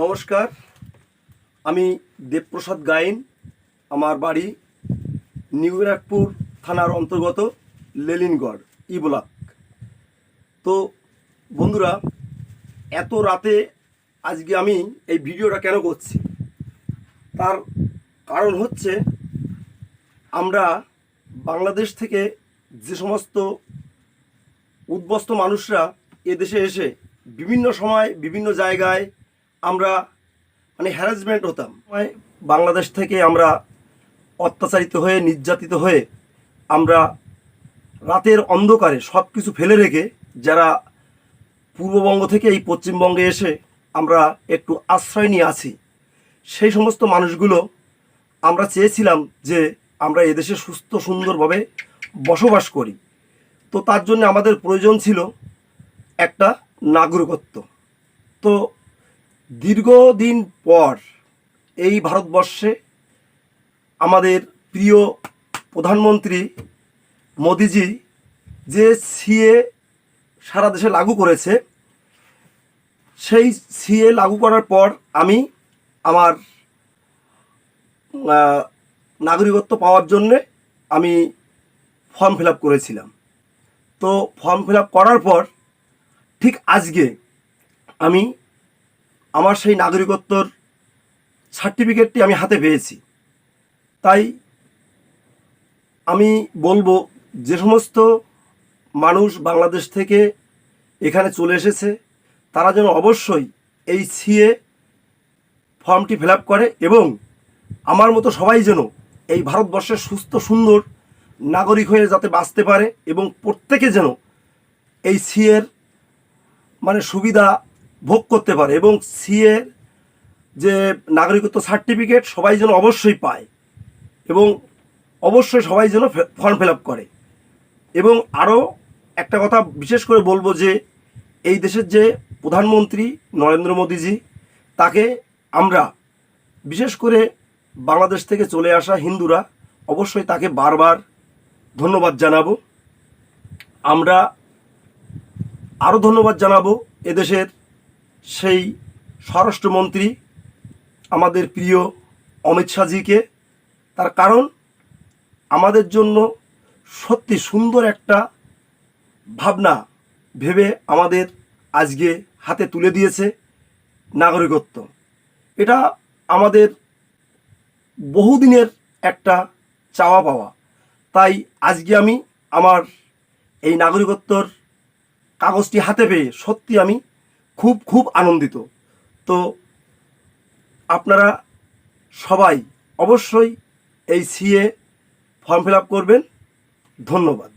নমস্কার। আমি দেবপ্রসাদ গায়েন আমার বাড়ি নিউ ব্যারাকপুর থানার অন্তর্গত লেলিনগড় ই ব্লক তো বন্ধুরা, এত রাতে আজকে আমি এই ভিডিওটা কেন করছি? তার কারণ হচ্ছে আমরা বাংলাদেশ থেকে যে সমস্ত উদ্বস্ত মানুষরা এদেশে এসে বিভিন্ন সময় বিভিন্ন জায়গায় আমরা মানে হ্যারাসমেন্ট হতাম। মানে বাংলাদেশ থেকে আমরা অত্যাচারিত হয়ে, নির্যাতিত হয়ে আমরা রাতের অন্ধকারে সব কিছু ফেলে রেখে যারা পূর্ববঙ্গ থেকে এই পশ্চিমবঙ্গে এসে আমরা একটু আশ্রয় নিয়ে আছি, সেই সমস্ত মানুষগুলো আমরা চেয়েছিলাম যে আমরা এদেশে সুস্থ, সুন্দরভাবে বসবাস করি। তো তার জন্য আমাদের প্রয়োজন ছিল একটা নাগরিকত্ব। তো দীর্ঘদিন পর এই ভারতবর্ষে আমাদের প্রিয় প্রধানমন্ত্রী মোদিজি যে সিএ সারা দেশে লাগু করেছে, সেই সিএ লাগু করার পর আমি আমার নাগরিকত্ব পাওয়ার জন্যে আমি ফর্ম ফিল করেছিলাম। তো ফর্ম ফিল করার পর ঠিক আজকে আমি আমার সেই নাগরিকত্বর সার্টিফিকেটটি আমি হাতে পেয়েছি। তাই আমি বলব, যে সমস্ত মানুষ বাংলাদেশ থেকে এখানে চলে এসেছে, তারা যেন অবশ্যই এই সিএ ফর্মটি ফিল করে এবং আমার মতো সবাই যেন এই ভারতবর্ষের সুস্থ, সুন্দর নাগরিক হয়ে যাতে বাঁচতে পারে এবং প্রত্যেকে যেন এই সিএর মানে সুবিধা ভোগ করতে পারে এবং সিএ যে নাগরিকত্ব সার্টিফিকেট সবাই যেন অবশ্যই পায় এবং অবশ্যই সবাই যেন ফর্ম ফিল আপ করে। এবং আরও একটা কথা বিশেষ করে বলব যে, এই দেশের যে প্রধানমন্ত্রী নরেন্দ্র মোদীজি, তাকে আমরা বিশেষ করে বাংলাদেশ থেকে চলে আসা হিন্দুরা অবশ্যই তাকে বারবার ধন্যবাদ জানাব। আমরা আরও ধন্যবাদ জানাব এদেশের সেই স্বরাষ্ট্রমন্ত্রী আমাদের প্রিয় অমিত শাহজিকে, তার কারণ আমাদের জন্য সত্যি সুন্দর একটা ভাবনা ভেবে আমাদের আজকে হাতে তুলে দিয়েছে নাগরিকত্ব। এটা আমাদের বহুদিনের একটা চাওয়া পাওয়া। তাই আজকে আমি আমার এই নাগরিকত্বর কাগজটি হাতে পেয়ে সত্যি আমি খুব খুব আনন্দিত। তো আপনারা সবাই অবশ্যই এই সিএ ফর্ম ফিল করবেন। ধন্যবাদ।